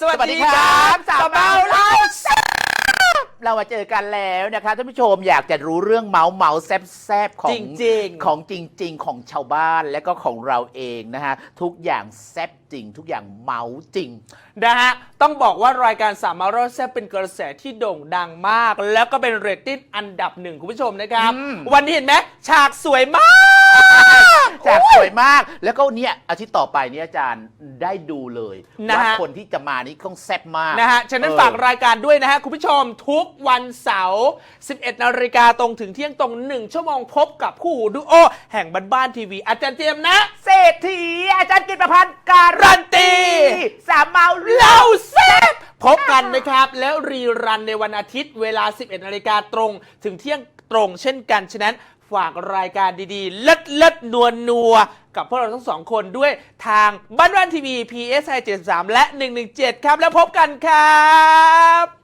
สวัสดีครับสาวเมาเล่าแซ่บเรามาเจอกันแล้วนะคะท่านผู้ชมอยากจะรู้เรื่องเมาเมาแซบแซบๆของจริงๆ ของจริง ๆ ของชาวบ้านและก็ของเราเองนะฮะทุกอย่างแซบจริง ทุกอย่างเมาจริง นะฮะ ต้องบอกว่ารายการสามารถรอดแซ่บเป็นกระแสที่โด่งดังมาก แล้วก็เป็นเรตติ้งอันดับหนึ่งคุณผู้ชมนะครับ อืม วันนี้เห็นไหมฉากสวยมากจากส วยมาก แล้วก็เนี่ยอาทิตย์ต่อไปเนี่ยอาจารย์ได้ดูเลยนะว่าฮะคนที่จะมานี่ต้องแซ่บมากนะฮะ ฉะนั้นเออ ฝากรายการด้วยนะฮะ คุณผู้ชมทุกวันเสาร์ 11 นาฬิกาตรงถึงเที่ยงตรง 1 ชั่วโมงพบกับคู่หูดูโอ แห่งบ้านบ้านทีวี อาจารย์เจียมนะ เศรษฐีอาจารย์กิตประพันธ์การันตี สามเมาเล่าเล่าแซ่บพบกันนะครับ แล้วรีรันในวันอาทิตย์เวลา 11 นาฬิกาตรงถึงเที่ยงตรงเช่นกัน ฉะนั้น ฝากรายการดีๆ เลิศเลิศนัวนัวกับพวกเราทั้งสองคนด้วยทางบ้านบ้านทีวี PSI 73 และ 117 ครับ แล้วพบกันครับ